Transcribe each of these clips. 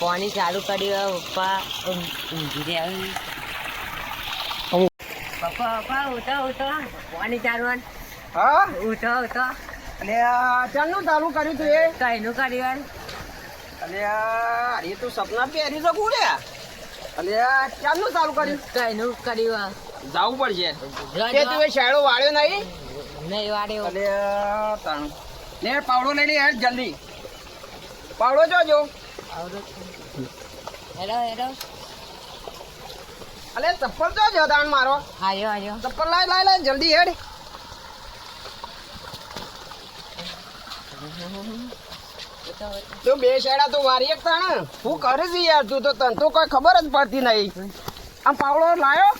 પાણી ચાલુ કર્યું પપ્પા ઊંઘી રહ્યા પપ્પા પપ્પા ઉઠો ઉઠો. પાણી ચાલુ હા? ઉઠો ઉઠો. અને ચાલનું ચાલુ કર્યું તું એ? કઈનું કર્યું અને એ તો સપના પહેરી શકું રે અને ચાલનું ચાલુ કર્યું? કઈનું કર્યું જવું પડશે. તે તું એ શાળો વાળ્યો નહીં? નહીં વાળ્યો. અને તાણ. લે પાવડો લઈ લે હેડ જલ્દી. પાવડો જોજો હેલો હેલો. અલે ચપ્પલ જોજો તાણ મારો. આયો આયો ચપ્પલ લાય લાય લાય જલ્દી હેડ. તું બે શેડા તો વારી એક તાણ હું કરે છે યાર તું તો તને તો કોઈ ખબર જ પડતી નહીં. આમ પાવડો લાયો?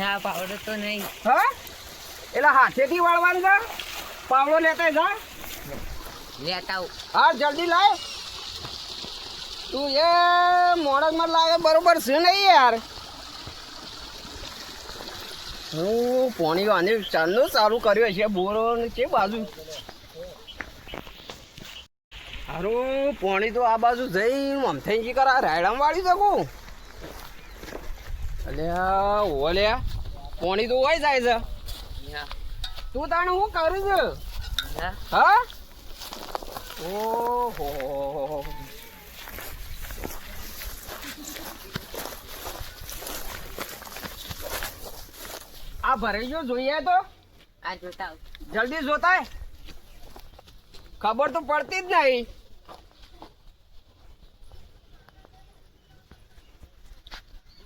ના પાવડો તો નહીં. હા? એટલે હાથેથી વાળવાનું છે પાવડો લેતા જા. લેતા આવું. હા જલ્દી લાય. તું એ મોડકમાં લાગે બરોબર છે નહીં યાર. હું પોણી આને ચાલનું સારું કર્યો છે બોરો ને કે બાજુ? હારું પોણી તો આ બાજુ જઈ મમથઈ જી કરા રાયડામ વાળી શકું? અલ્યા ઓલ્યા પોણી તો હોય જાય છે. તું તાણે હું કરું છું? હા. ઓહો આ ભરાઈ ગયો જોઈએ તો. આ જોતા જલ્દી જોતા ખબર તો પડતી જ નહીં.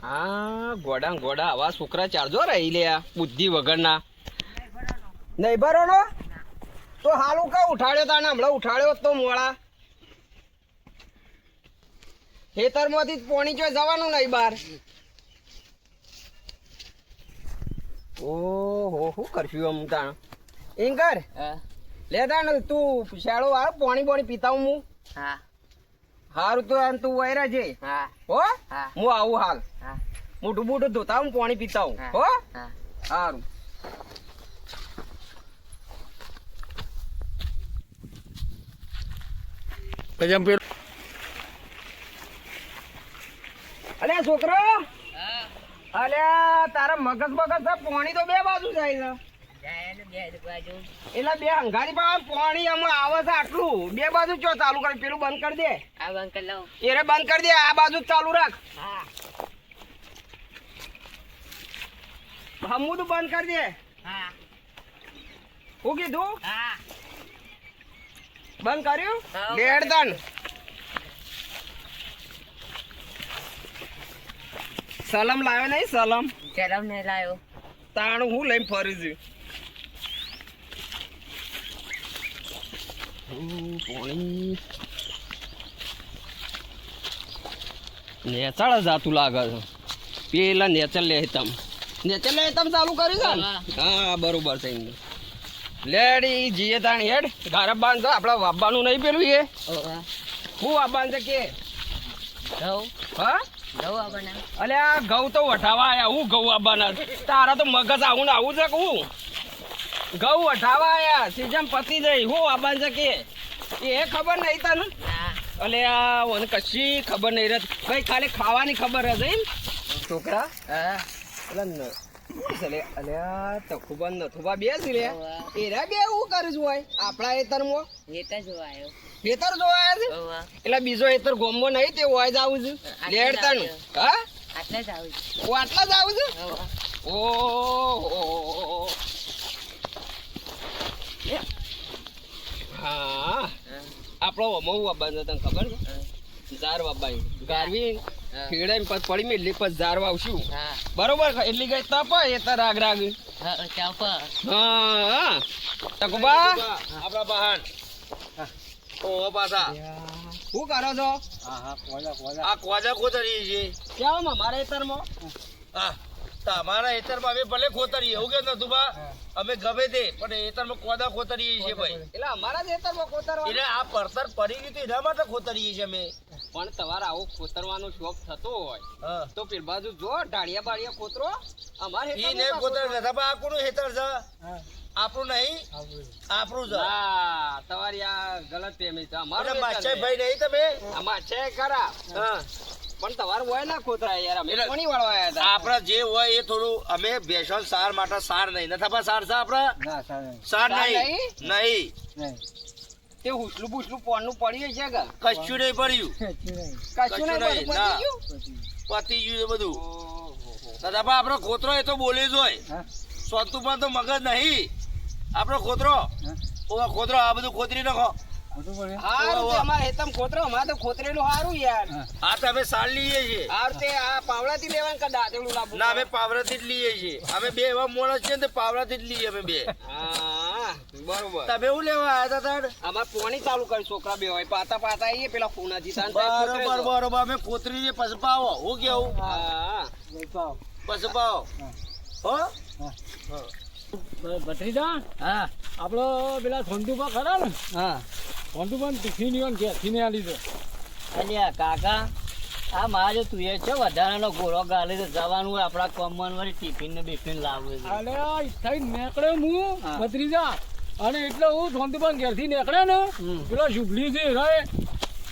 હા ગોડા ગોડા આવા છોકરા ચારજો રહી લે આ બુદ્ધિ વગરના. નહીં ભરોનો? તો હાલું કા ઉઠાડ્યો તાને? હમણાં ઉઠાડ્યો તો મોળા ખેતરમાંથી જ પોણી ચોય જવાનું નહીં બહાર. ઓહો શું કરશું આમ તાણ? એમ કર. લે તાણ તું શાળો આ પોણી બોણી પીતા હું. હા. હારું તો તું વૈરા છે હા. હો? હું. આવું હાલ. મોટું મોટું ધોતા હું પોણી પીતા હું. હો. હો હા સારું પછી પેલું. અલ્યા છોકરો? અલ્યા તારા મગજ મગજ છે તો બે બાજુ જાય છે. જાય ને બે બાજુ એટલે બે હંગારી પાસે પાણી હમણાં આવે છે આટલું. બે બાજુ ચો ચાલુ કરી પેલું બંધ કરી દે. આ બંધ કરી લઉં. એને બંધ કરી દે આ બાજુ ચાલુ રાખ. હા. હમું બંધ કરી દે. હા. હું કીધું? હા. બંધ કર્યું. લેડ તન સલમ લાવ્યો નહીં સલમ? સલમ ને લાવ્યો તાણ હું લઈને ફરી છું. નેચળ જાતું લાગે છે. પેલા નેચર લેતમ નેચર લેતમ ચાલુ કર્યું છે હા બરોબર છે એમ. લેડી જીએ તાણ હેડ. ગારબ બાંધો આપડે વાબવાનું નહીં પેલું એ. હું વાબાન છે કે? ઘઉં. હા? ઘઉં અલે આ ઘઉં તો વઠાવા આયા હું ઘઉં આવવાના તારા તો મગજ આવું ને આવું છે હું? ઘઉં વઠાવા આયા સીઝન પતી જઈ. હું આબાન છે કે? એ ખબર નહીં તને? અલે આ મને કશી ખબર નહીં રહે. ભાઈ ખાલી ખાવાની ખબર રહે એમ? છોકરા? હા. અલે ન અલે અલે આ તખુબા નથુબા બે છે લે એરા બે હું કરીશ હોય આપણા એતરમાં એ તો જો આવ્યો છે? એટલે બીજો એતર ગોમો નહીં તે હોય જ આવું છું. હા? આટલે જ આવું હું આટલા જ આવું છું? ઓવા ઓહો હા. આપણો અમો વાબાનો તને ખબર છે? ઝાર બાબા ગારવી. ખેડાઈ પછી પડી મેલી પછી ઝાર આવશું. બરોબર? એટલી ગઈ તપ એ તો રાગ રાગ. હા તકુબા આપણા બહાન ઓ પાછા. શું કરો છો? આ કોજા કોતરી છે કેમ અમારા ખેતરમાં? હા તમારા હેતરમાં અમે ભલે ખોતરીએ એવું કે નતું બા? અમે ગમે તે પણ હેતરમાં કોદા ખોતરીએ છીએ ભાઈ. એટલે અમારા જ ખેતરમાં કોતરવા એટલે આ પરતર પડી ગયું એના માટે ખોતરીએ છીએ અમે. પણ તમારે આવો કોતરવાનો શોખ થતો હોય તો પેલ બાજુ જો ઢાળિયા બાળિયા કોતરો. અમારે ઈ ને કોતર નથી બા કોનું હેતર છે? આપણું નહીં આપણું. છે. હા તમારી આ ગલત પ્રેમી છે. અમારે માછે ભાઈ નહીં તમે? આમાં છે ખરા. હા. પણ તમારે હોય ના કોતરા યાર. અમે કોની વાળવા આયા હતા? આપણે જે હોય એ થોડું અમે ભેંસો સાર માટે સાર નહીં. નથી આપણા સાર છે આપણે? સાર સાર નહીં? નહીં. નહીં. તે હુસલું બુસલું પોણનું પડ્યું છે કે? કશું નહીં પડ્યું. કશું નહીં પડ્યું. પતી ગયું? બધું. દાદાભા આપણો ખોતરો એ તો બોલે જ હોય. સોતું પણ તો મગજ નહીં. આપણો ખોતરો. ઓવા ખોતરો આ બધું ખોતરી નાખો. પાવડા થી જ લઈએ છીએ. અમે બે એવા મોણસ છે પાવડા થી જ લઈએ અમે બે. હા બરોબર. તમે શું લેવા આવ્યા હતા તાર અમાર પોણી ચાલુ કરી છોકરા બે હોય. પાતા પાતા આવીએ પેલા ફોનાથી તાન બરોબર બરોબર. અમે કોતરીએ પછી પાવો હું કેવું? હા. પાવ પછી પાવ હો? ભત્રીજા હા. આપણો પેલા સોનતુભા ખરા ને? હા. સોનતુભા ટિફિન યોન ઘેરથી ને આલી દે. અલ્યા કાકા આ મારે જો તું એ છે વધારાનો ઘોડો ગાલે તો જવાનું હોય આપણા કોમન વાળી ટિફિન ને બિફિન લાવવું છે આ થઈ નીકળે હું બત્રી જા અને એટલે હું સોનતુભા ઘેરથી નીકળે ને પેલો શુભલી છે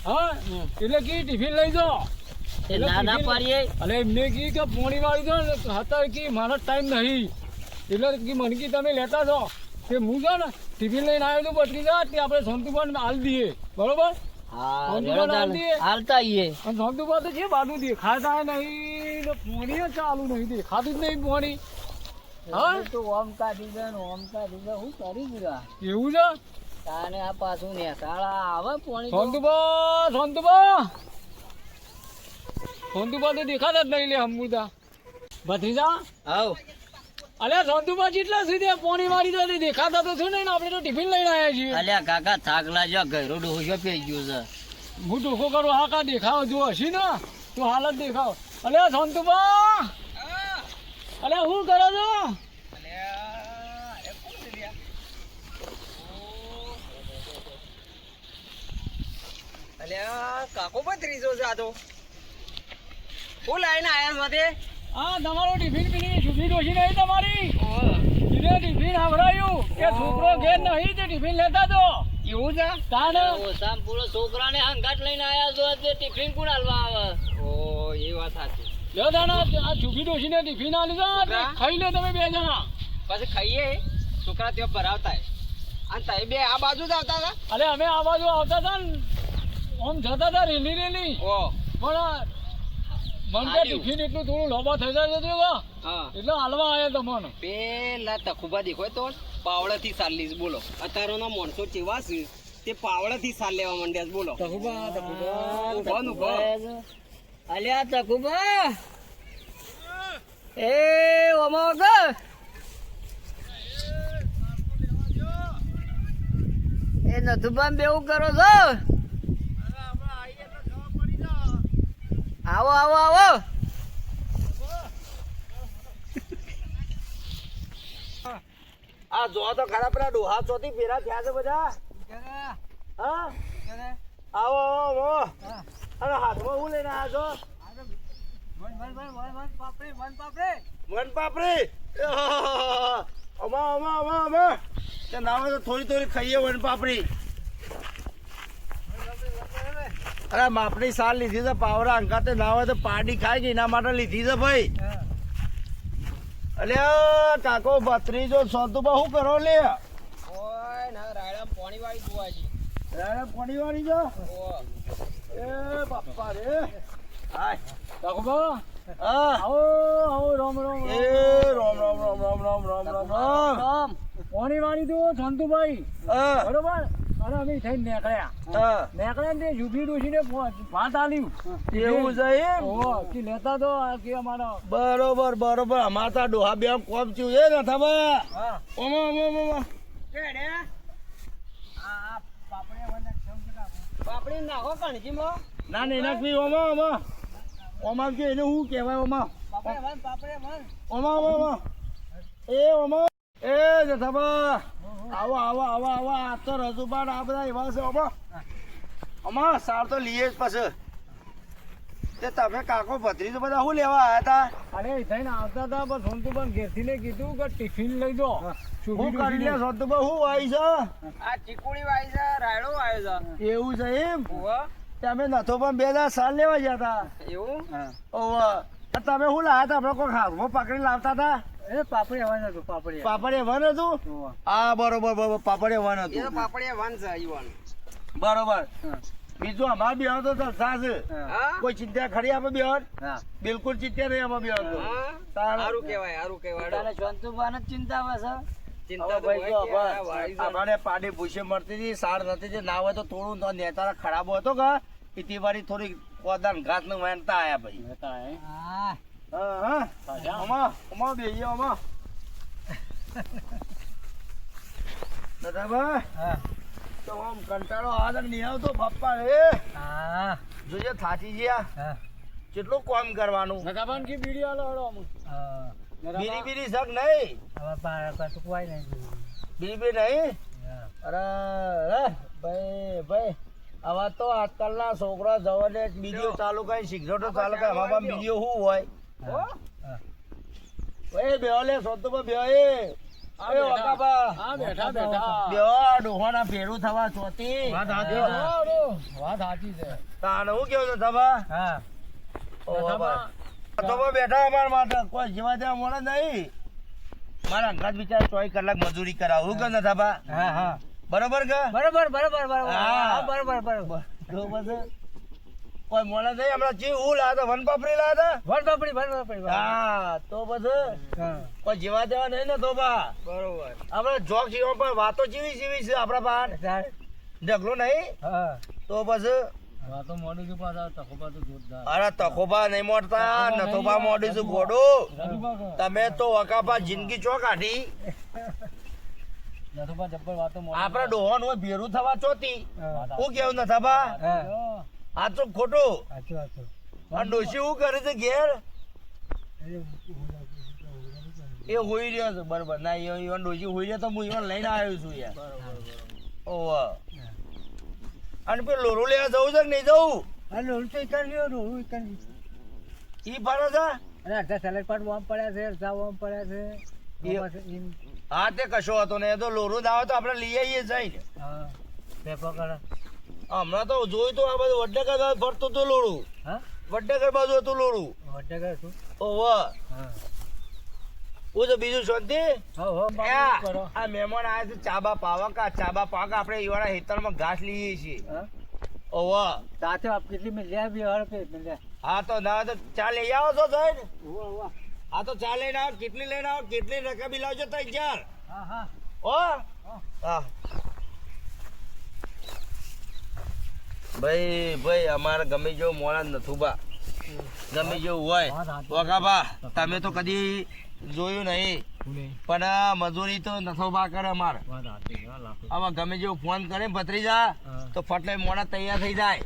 હા એટલે કી ટિફિન લઈ જાઓ. ના ના પાડીએ. અલે એમને કી કે પોણી વાળી દો હતા કે મારો ટાઈમ નહીં. એટલે કે મને કી તમે લેતા છો કે હું છે ને ટિફિન લઈને આવ્યો છું ભત્રીજા તે આપણે સોનતુભાને હાલ દઈએ. બરોબર? હાલતા તો છે બાજુ દેખાતા નહીં ને પોણી જ ચાલુ નહીં દેખાતું જ નહીં પોણી. હા? તો ઓમ કાઢી ને ઓમ કાઢી હું કરી દીધા એવું છે? તાને આ પાછું ને શાળા આવે પોણી. સોનતુભા સોનતુભા સોનતુભા તો દેખાતા જ નહીં લે હમુદા ભત્રીજા? આવ. અલ્યા સોનતુભા જેટલા સુધી પોણી વાળી તો દેખાતા તો છે ને આપણે તો ટિફિન લઈને આવ્યા છીએ. અલ્યા કાકા થાક લાગ્યો ઘરો ડોહો પી ગયો છે. હું ટોકો કરું હા કા દેખાવ જો હશી ને તું હાલત દેખાવ. અલ્યા સોનતુભા અલ્યા શું કરો છો? અલ્યા કાકો બત્રીસો છે આ તો. હું લાઈને આવ્યા છો તે. હા તમારો ટિફિન પીની સુભી ડોશી નહીં તમારી? એને ટિફિન આવરાયું કે છોકરો ઘેર નહીં તે ટિફિન લેતા તો? એવું છે? તાને? ઓસામ પૂરો છોકરાને હંગાટ લઈને આયા છો તે ટિફિન કોણ હાલવા આવે? ઓ એ વાત સાચી. લ્યો તાના આ સુભી ડોશીને ટિફિન આલી દો ખાઈ લે તમે બે જણા. પછી ખાઈએ? છોકરા ત્યાં ભરાવતા અને તમે બે આ બાજુ જ આવતા હતા? અરે અમે આ બાજુ આવતા હતા ને. આમ જતા હતા રેલી રેલી. ઓ. પણ મને કે હાલ્યું. ટિફિન એટલું થોડું લોબા થઈ જાય છે તો હા. એટલે હાલવા આવ્યા તમને. પેલા તખુબા દેખો તો પાવડાથી સાલીસ બોલો. અત્યારના માણસો છે તે પાવડાથી સાલ લેવા માંડ્યા છે બોલો. ઊભો ને ઊભો. અલ્યા તકુબા એ ઓમા વગર. એ નથુબા બેવું કરો છો? આવો આવો આવો. આ જો તો ખરા, પેલા ડોહા ચોથી પેરા થયા છે બધા. હા? આવો આવો આવો. અરે હાથમાં હું લઈને આવ્યા છો? વન પાપડી. અમા અમા અમા અમા તે ના તો થોડી થોડી ખાઈએ વન પાપડી. અરે માપણી સાલ લીધી છે પાવરા અંકાતે ના હોય તો પાડી ખાય ગઈ એના માટે લીધી છે ભાઈ. અલે કાકો ભત્રીજો સોતુબા શું કરો લે? ઓય ના રાયડા પાણી વાળી જોવા છે રાણા કોની વાળી જો? ઓ એ બાપા રે. હાય. આવો આવો રામ રામ એ રામ. રામ રામ રામ રામ રામ રામ રામ. રામ પાણી વાળી દો શાંતુભાઈ બરોબર? અને અમે થઈને નીકળ્યા. નીકળ્યા ને તે જુબલી ડોશીને ભાત આલ્યું. એવું છે એમ? કે લેતા તો કે અમારા બરોબર બરોબર. અમાર તો ડોહા બે કોમ થયું છે ને થવા હા. ઓમા ઓમા ઓમા પાપડી નાખો કણજીમાં ના નહીં નાખવી ઓમા ઓમા ઓમા. કે એને શું કહેવાય ઓમા ઓમા? ઓમા ઓમા એ ઓમા એ જથાબા આવો આવો આવો આવો. આ તો રજુબાન આ બધા એવા છે ઓમા સાર તો લઈએ જ પછી. તે તમે કાકો ભત્રીજો બધા શું લેવા આવ્યા હતા અરે થઈને આવતા હતા પણ તું પણ ઘેરથી ને કીધું કે ટિફિન લઈ દો શું કરી લે સંતુભા શું વાઈ છે? આ ચીકુડી વાય છે રાયડો છે. એવું છે એમ? તમે નથો પણ બે દાડા સાલ લેવા ગયા હતા એવું? ઓવા તમે શું લાવ્યા હતા આપણે કોઈ હાથમાં પકડી લાવતા હતા એ પાપડી હતું પાપડી પાપડે વન હતું? હા. બરોબર બરોબર પાપડે વન હતું. પાપડિયા વાન છે ઈવન બરોબર. બીજું અમારે બિહાર તો જલસા છે કોઈ ચિંતા ખરી આપણે બિહાર બિલકુલ ચિંતા નહીં અમે બિહાર તો સારું. સારું કહેવાય સારું કહેવાય. તારે જંતુબાને જ ચિંતા આવે છે? ચિંતા તો હવે ભાઈ જો હોય કે આ બસ, વાય છે. અમારે પાડી ભૂસી મળતી હતી સાર નથી ના હોય તો થોડું નેતા ખરાબ હતો કે? ઇતિ વારી થોડી કોદાન ઘાસનું વહેંચતા આયા ભાઈ હા. હા હા. અમા બેહીએ અમા દાદાબા તો આમ કંટાળો આ નહીં આવતો પપ્પા રે હા. જોજે થાચી ગયા. હા. કેટલું કામ કરવાનું? નકાબાન કી બીડી આલો હળો અમુક બીરી બીરી શક નહીં? હવે તો કટુકવાય નહીં બીરી બી નહીં? અરે અરે ભાઈ ભાઈ તો આજકાલના છોકરા જવાને બીડીઓ ચાલુ કરી સિગરેટો ચાલુ કઈ પાસે બીડીઓ શું હોય? બેઠા. હા બેઠા બેઠા. બેહો ડોહાના ફેરું થવા ચોથી વાત સાચી છે. વાત સાચી છે. તાને હું કેવું છે થવા હા. ઓ બાબા નકાબા. તો બા બેઠા અમારા માટે કોઈ જીવા દેવા મળે નહીં. મારા અંગાત બિચાર ચોવીસ કલાક મજૂરી કરાવું. કે ન થવા હા હા. બરોબર કે? બરોબર બરોબર બરોબર. હા. બરોબર બરોબર. પછી કોઈ મને નહીં હમણાં જીવ હું લાયા હતા વન પાપડી લાયા વન પાપડી વન પાપડી હા તો પછી કોઈ જીવા દેવા નહીં ને તો બા. બરોબર. આપણે જોક જીવા પણ વાતો જીવી જીવી છે આપણા પાર ઢગલો નહીં? તો પછી વાતો મોડું છું પાછા તખોબા તો જોરદાર. અરે તખોબા નહીં મોડતા નથોબા મોડી છું ગોડું. નથુબા. તમે તો વકાપા જિંદગી ચો કાઢી? નથોબા જબ્બર વાતો મોડી આપડે ડોહોન હોય ભેરું થવા ચોતી હું. કેવું ન થવા ખોટો. આ ડોશી શું કરે છે ઘેર? એ હોઈ રહ્યો છે બરોબર. ના એ ડોશી હોઈ રહ્યો તો હું ઈવન લઈને આવ્યો છું યાર. ઓહો. અને પેલું લોરું લેવા જવું છે કે નહીં જવું? હા લોરું તો ઇકન રહ્યો રોલ ઇકન ઈ ફરો છે? અરે અડધા સેલેડ પાટ વોમ પડ્યા છે અડધા વોમ પડ્યા છે. હા તે કશો હતો ને એ તો લોરું દાવે તો આપણે લઈ આવીએ જઈને. હા પેપર પકડ હમણાં તો જોયું તો આ બધું વડનગર ફરતું હતું લોડું. હા? વડનગર બાજુ હતું લોડું. વડનગર છું ઓહો હા. બીજું શાંતિ? આ મહેમાન આવ્યા છે ચાબા પાવા કા ચાબા પાવા કા આપણે ઈવાળા હેતરમાં ઘાસ લઈએ છીએ. હા? વાહ. સાથે આપ કેટલી મિલ્યા બી હર પે હા તો ના તો ચા લઈ આવો છો સાહેબ? હા તો ચા લઈને આવો કેટલી લઈને આવો કેટલી રકમ લાવજો ત્રણ ચાર હા. હા. ઓ હા. ભાઈ ભાઈ અમારે ગમે જેવું મોડા નથી બા ગમે જેવું હોય. વગાબા તમે તો કદી જોયું નહીં. પણ મજૂરી તો નથો બા કરે અમારે. આમાં ગમે જેવું ફોન કરે ને ભત્રીજા તો ફટલે મોડા તૈયાર થઈ જાય.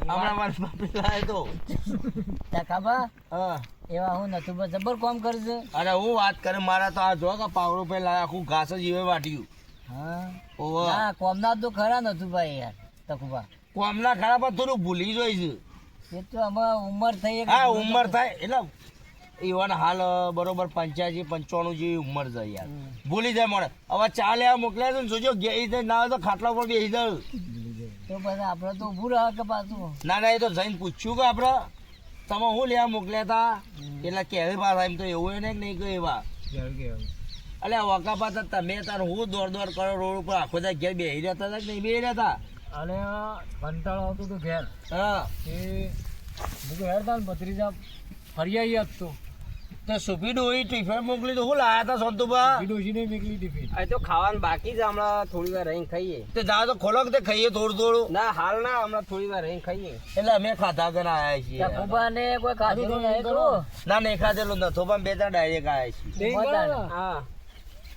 હમણાં મારે બાપી લાય તો. કાકા હા. એવા હું નતું બસ જબર કોમ કરશે છે? અરે હું વાત કરે મારા તો આ જો કે પાવડો પે લાયા આખું ઘાસ જ જીવે વાટ્યું હા. ઓહો. ના કોમના તો ખરા નતું ભાઈ યાર તકુબા. કોમના ખરાબ થોડું ભૂલી જોઈશું એ તો અમે ઉંમર થઈ હા ઉંમર થાય એટલે ઈવન હાલ બરોબર પંચ્યાસી પંચાણું જેવી ઉંમર છે યાર. ભૂલી જાય મળે હવે ચા લેવા મોકલ્યા છે ને જોજો ગેઈ ના હોય તો ખાટલા પર બેસી જાય તો પછી આપણે તો ઊભું રહે કે પાછું? ના ના એ તો જઈને પૂછ્યું કે આપણે તમે શું લેવા મોકલ્યા હતા એટલે કેવી પાછા એમ તો એવું હોય ને કે નહીં કે એવા. એટલે વકા પાછા તમે તાર હું દોડ દોડ કરો રોડ ઉપર આખો દા ઘેર બેસી રહેતા હતા કે નહીં બેસી રહેતા? અને કંટાળો આવતો તો ઘેર. હા. એ હું હેર ને ભત્રીજા ફરી આવી જ તો. તો સુભી ડોહી ટિફિન મોકલી તો હું લાયા હતા સંતુભા? નહીં નીકળી ટિફિન. આ તો ખાવાનું બાકી છે હમણાં થોડી વાર રહીને ખાઈએ. તો જા તો ખોલો તે ખાઈએ થોડું થોડું? ના હાલ ના હમણાં થોડી વાર રહીને ખાઈએ. એટલે અમે ખાધા કરીને આવ્યા છીએ. તકુબા ને કોઈ ખાધેલું નહીં ના નહીં ખાધેલું નથો પણ બે ત્રણ ડાયરેક્ટ આવ્યા છીએ. હા.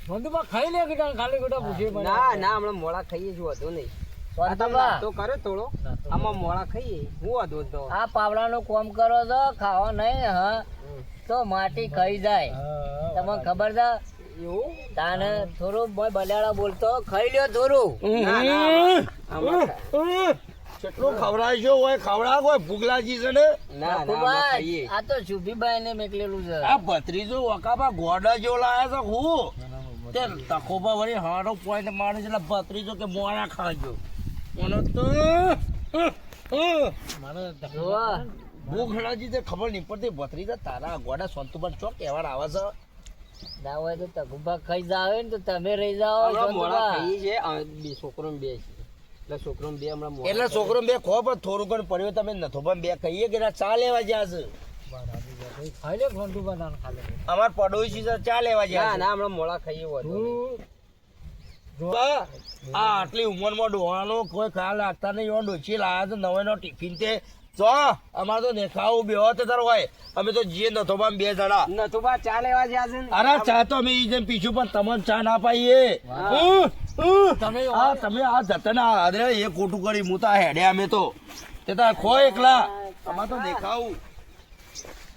મંદુમાં ખાઈ લે કે ખાલી ગોટા પણ. ના ના હમણાં મોડા ખાઈએ છું વધુ નહીં. તો શાંતબા, થોડો. આમાં મોડા ખાઈએ. હું વધુ તો આ પાવડાનું કોમ કરો તો ખાવા નહીં હા? તો માટી ખાઈ જાય. તમને ખબર છે? એવું? તાને થોડું બલાડા બોલતો ખાઈ લ્યો થોડું. કેટલું ખવડાવશો હોય ખવડાવ હોય ભૂગલાજી છે ને. આ તો શુભીબાઈ ને મેકલેલું છે. આ ભત્રીજો વકાપા ગોડા જેવો લાયા છે હું. તે તકોબા વળી હારો પોઈન્ટ મારે છે એટલે ભત્રીજો કે મોરા ખાજો. મને તો જોવા. ભૂખ તે ખબર નહીં પડતી ભત્રીજા તારા ગોડા સંતુબન ચોક કહેવા આવે છે? ના હોય તો તગુભા ખાઈ જાવે ને તો તમે રહી જાઓ મોડા. છે બે છોકરો બે છે. એટલે છોકરો બે હમણાં મોડા એટલે છોકરો બે ખો પણ થોડું ઘણું પડ્યું તમે નથો પણ બે કહીએ કે ચા લેવા જ્યાં છે? ખાઈ અમાર પડોશી ચા લેવા ના જ્યાં ના હમણાં મોડા ખાઈએ આ આટલી ઉંમરમાં ડોહાનો કોઈ ખ્યાલ રાખતા નહીં. એવો ડોચી લાયા તો નવાઈનો ટિફિન તે. જો અમારે તો નેખાવું બે હોત તારો હોય અમે તો જીએ નથો પણ બે જણા. નતું બા ચા લેવા જ્યાં છે અરે ચા તો અમે ઈ જેમ પીછું પણ તમને ચા ના પાઈએ. તમે આ તમે આ જતન આદરે એ ખોટું કરી હું તો હેડે અમે તો. તે તાર ખો એકલા. અમારે તો દેખાવું.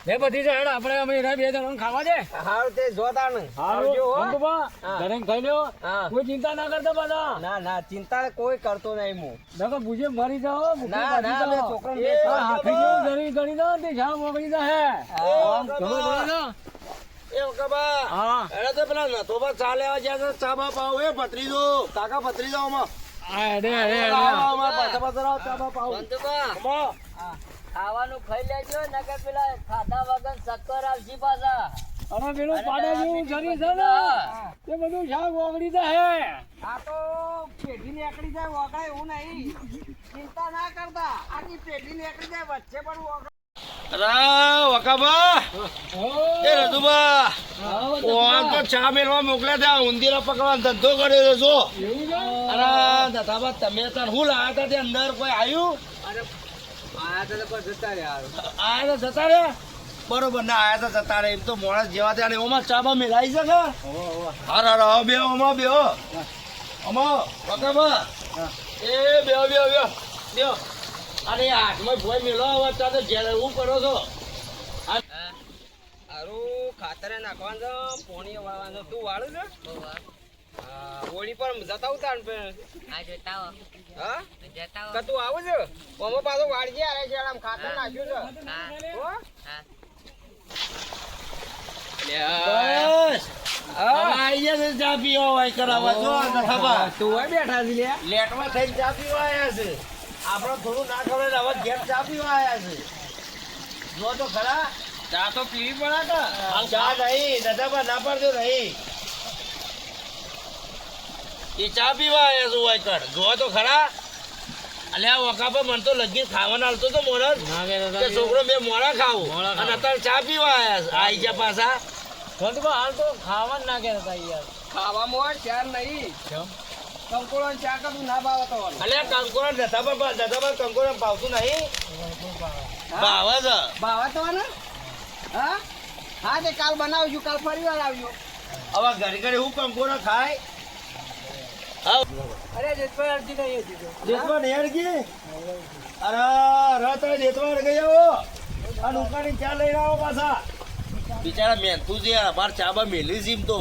બે બધી હેડ આપણે અમે એના બે જણા ખાવા દે. હાલ તે જોતા ને આવજો, હો. હા. ઘરે ખાઈ લ્યો. કોઈ ચિંતા ના કરતા બધા ના ના ચિંતા કોઈ કરતો નહીં હું. નકર બુજે મરી જાઓ ના, ના, મે છોકરો બે હાથી જો ગણી ગણી દો તે ઝાડ મોકલી હે. આમ ખબર પડે દો એ ઓકબા. હા. અરે તો પેલા નતો બા ચા લેવા જ્યાં ચા બા પાવ એ ભત્રીજો. કાકા ભત્રીજો આમાં. આ હેડે. આવો, અમાર પાછા પાછા ચા બા પાવ સંતુભા, આમાં. ખાવાનું ખાઈ લેજો નકર પેલા ખાધા વગર ચક્કર આવશે પાછા. અને પેલું પાડા જેવું શરીર છે ને તે બધું શાક ઓગળી જાહે. આ તો પેઢી નીકળી જાય વગાય એવું નહીં. ચિંતા ના કરતા. આની પેઢી નીકળી જાય વચ્ચે પણ દાદાબા તમે તાર હું લાયા અંદર કોઈ આવ્યું આયા તો જતા રહ્યા આયા તો જતા રે બરોબર ના આયા તો જતા રે એમ તો મોણસ જેવા ત્યાં ઓમાં ચા બા મેલાઈ છે કે? હર હર બે ઓમાં અમા ઓમાં વકાબા એ બે બે બે બેહો. અરે હાથમાં ભોય મેલો હવે ચા તો જેલ હું કરો છો. હારું ખાતરે નાખવાનું પોણી વાળવાનું. તું વાળું છે? હોળી પર જતા ઉતાર આ જતા હો. હા? જતા કે તું આવું છે? ઓમો પાછો વાળજે આરે છે આમ ખાતર નાખ્યું છે. હો? હા. આઈ ગયા છે ચા પીવા હોય કરાવવા. જો નથાબા તું હોય બેઠા છે લે લેટમાં થઈને ચા પીવા આવ્યા છે. આપણે થોડું ના ખબર હવે ઘેર ચા પીવા આવ્યા છે. જો તો ખરા. ચા તો પીવી પડે ચા નહીં નથાબા ના પાડજો નહીં. એ ચા પીવા આવ્યા છું હોય કર. જો તો ખરા. અલ્યા વકાપા મને તો લગીન ખાવાના હાલતો તો મોરસ ના કે છોકરો બે મોડા ખાવું. મોડા અને અત્યારે ચા પીવા આવ્યા છે આઈ ગયા પાછા. સંતુભા હાલ તો ખાવા જ ના કે હતા યાર. ખાવામાં ચાર નહીં. કંકોળો ને ચા કરું ના ભાવે તો અલ્યા કંકોરા નથાબા નથાબા કંકોરા ભાવતું નહીં. ભાવે છે. ભાવે તો ને? હા? હા તે કાલ બનાવજો કાલ ફરી વાર આવજો. હવે ઘરે ઘરે હું કંકોરા ખાય? અરે જેતભાઈ અડધી નહીં હતી તો દેતવા નેર કી અરે અરે તારે દેતવા ગઈ આવો. અને ઉકાળી ચા લઈને આવો પાછા. બિચારા મહેનતું છે બાર ચા બા મેલી જીમ તો.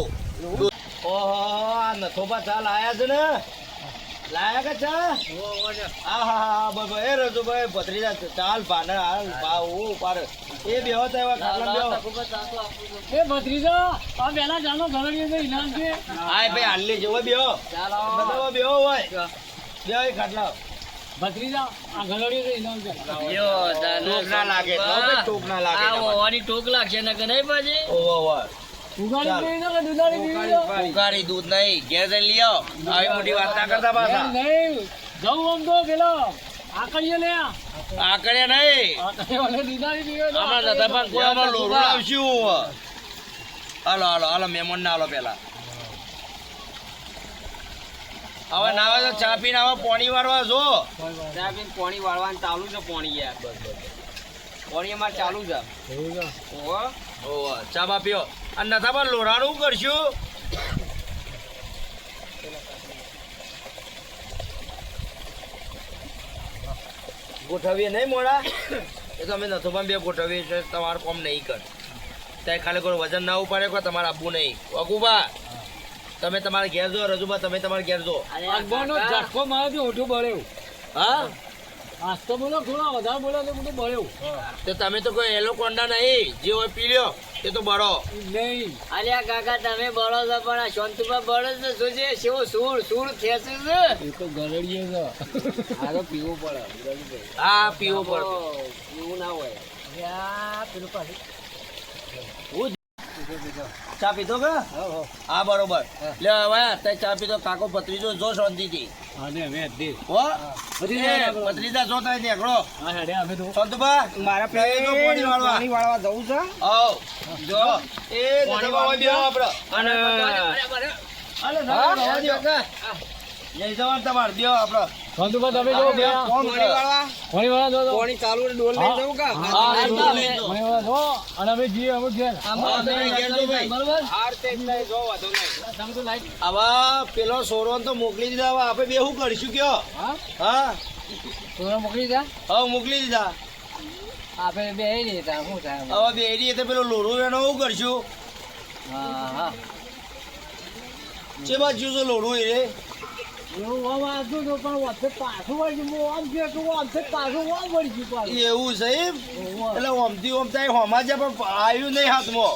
ઓહો આ નથોબા ચા લાયા છે ને? લાયા કે ચા? હા હા હા ભાઈ રજુભાઈ ભત્રીજા ચાલ ભાને હાલ ભાવ પાર એ બેહો તો એવા ખાટલા બેહો. એ ભત્રીજો આ પેલા જાનો ઘરડી અંદર ઇનામ છે. હાય ભાઈ હાલી જેવો બેહો. ચાલો. નથોબા બેહો હોય. બેહો એ ખાટલા. ભત્રીજા આ ઘરડી અંદર ઇનામ છે. યો ટોક ના લાગે ટોક ના લાગે આ તમારે. ટોક લાગશે ને કે નહીં ઉગાડી દૂધ નહીં. ઘેર લઈ આવો. આવી મોટી વાત ના કરતા પાછા. નહીં. જવું આમ તો પેલો. આકડીએ લે. આકડે નહીં. આકડીએ ઓલે દુધાળી પીવે અમાર આકડીએ પણ કોઈ અમાર તો લોરું હાલો હાલો હાલો મહેમાન ના હાલો પેલા હવે ના આવે તો ચા પીને આવે પોણી વાળવા જો. ચા પીને પોણી વાળવાનું ચાલુ છે પોણી યાર. પોણી અમારે ચાલુ છે. ઓહો. ઓહો ચા બા પીઓ. અને નતા પણ લોરાનું કરશું? ગોઠવીએ નહીં મોડા? એ તો અમે પણ બે ગોઠવીએ છે તમારું કોમ નહીં કર. ત્યાં ખાલી કોઈ વજન ના ઉપાડે કોઈ તમારે આપવું નહીં. અકુબા તમે તમારે ઘેર જો રજુબા તમે તમારે ઘેર જો. ઝટકો માર્યો ઓઠું બળ્યું હા? આજ તો બોલો થોડા વધારે બોલો તો બધું બળ્યું તો તમે તો કોઈ એલોકોન્ડા નહીં જે હોય પી લ્યો એ તો બળો. નહીં. અલ્યા કાકા તમે બળો છો પણ આ શાંતિમાં બળો છો જોજે શેવો સૂળ ખેંચે છે? એ તો ગરડીએ છે. આ તો પીવો પડે આ પીવો પડે. પીવું ના હોય. ચા પીધો કે? હા બરોબર. લે હવે તે ચા પીધો કાકો ભત્રીજો જો શાંતિથી. ભત્રીજા જો થાય નીકળો. હા હેડે અમે તો શાંતુભા મારા પાણી વાળવા. જવું છે? આવ જો એ અને જઈ જવાનું તમારે બેહો આપડે. સંતુભા તમે જો પાણી વાળા જો પાણી ચાલુ ડોલ લઈ જવું કા હા, હા, ડોલ હા, લઈ જાઓ. પાણી વાળા જો અને અમે જઈએ અમે ઘેર. આમાં ઘેર જો ભાઈ. બરોબર. હાર તે એટલે જો વાંધો નહીં. તમે તો લાઈટ. આવા પેલો સોરો તો મોકલી દીધા હવે આપણે બે શું કરીશું કયો? હા? હા? થોડા મોકલી દીધા? હવે મોકલી દીધા. આપણે બે નહીં હતા શું થાય? હવે બે એરી તો પેલો લોડું એનો શું કરશું? હા હા. જે બાજુ છે લોડું એ રે એવું છે છે પાછું આમ ગયું પાછું એવું છે એટલે ઓમથી ઓમ થાય હોમાં છે પણ આવ્યું નહીં હાથમાં.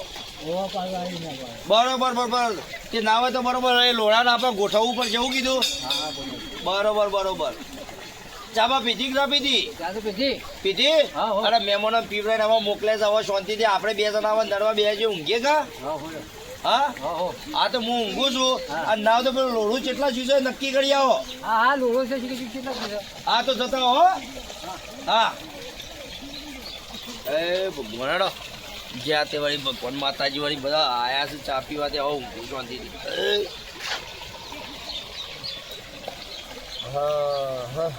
બરોબર બરોબર. તે ના હોય તો બરોબર. એ લોડાને આપણે ગોઠવવું પડશે એવું કીધું? બરોબર બરોબર. ચાબા પીધી ના પીધી? પીધી? હા, હો. અરે મહેમાનો પીવડાઈને હવે મોકલે છે હવે શાંતિથી. આપણે બે જણા નરવા બે ઊંઘીએ કા? હા? હોય હા હા. આ તો હું ઊંઘું છું. હા. આ નાવ તો પેલું લોડું કેટલા જુસે નક્કી કરી આવો. હા હા લોડો છે કેટલા છે આ તો જતા હો હા. એ ભગવાન જ્યાં તે વળી ભગવાન માતાજી વળી બધા આયા છે ચા પીવા તે આવું ઊંઘું શાંતિથી હા હા.